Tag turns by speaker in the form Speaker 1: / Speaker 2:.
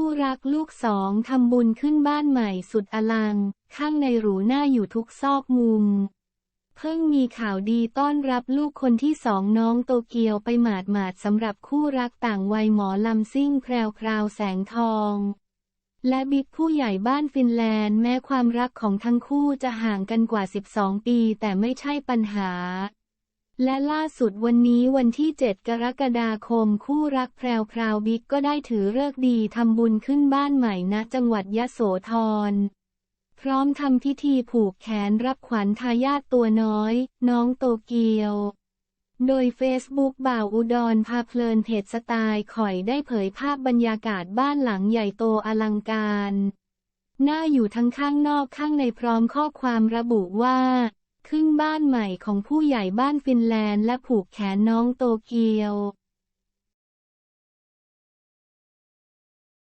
Speaker 1: คู่รักลูกสองทำบุญขึ้นบ้านใหม่สุดอลัง ข้างในหรูหน้าอยู่ทุกซอกมุม เพิ่งมีข่าวดีต้อนรับลูกคนที่สองน้องโตเกียวไปหมาดหมาดสำหรับคู่รักต่างวัยหมอลำซิ่งแพรวพราวแสงทอง และบิ๊กผู้ใหญ่บ้านฟินแลนด์แม้ความรักของทั้งคู่จะห่างกันกว่า 12 ปีแต่ไม่ใช่ปัญหา และล่าสุดวันนี้วันที่ 7 กรกฎาคมคู่รักแพรวพราวบิ๊กก็ได้ถือเลิกดีทำบุญขึ้นบ้านใหม่ณจังหวัดยะโสธร พร้อมทำพิธีผูกแขนรับขวัญทายาทตัวน้อย น้องโตเกียว โดยเฟซบุ๊กบ่าวอุดรพาเพลินเพจสไตล์ข่อยได้เผยภาพบรรยากาศบ้านหลังใหญ่โตอลังการ หน่าอยู่ทั้งข้างนอกข้างในพร้อมข้อความระบุว่า ครึ่งบ้านใหม่ของผู้ใหญ่บ้านฟินแลนด์และผูกแขนน้องโตเกียว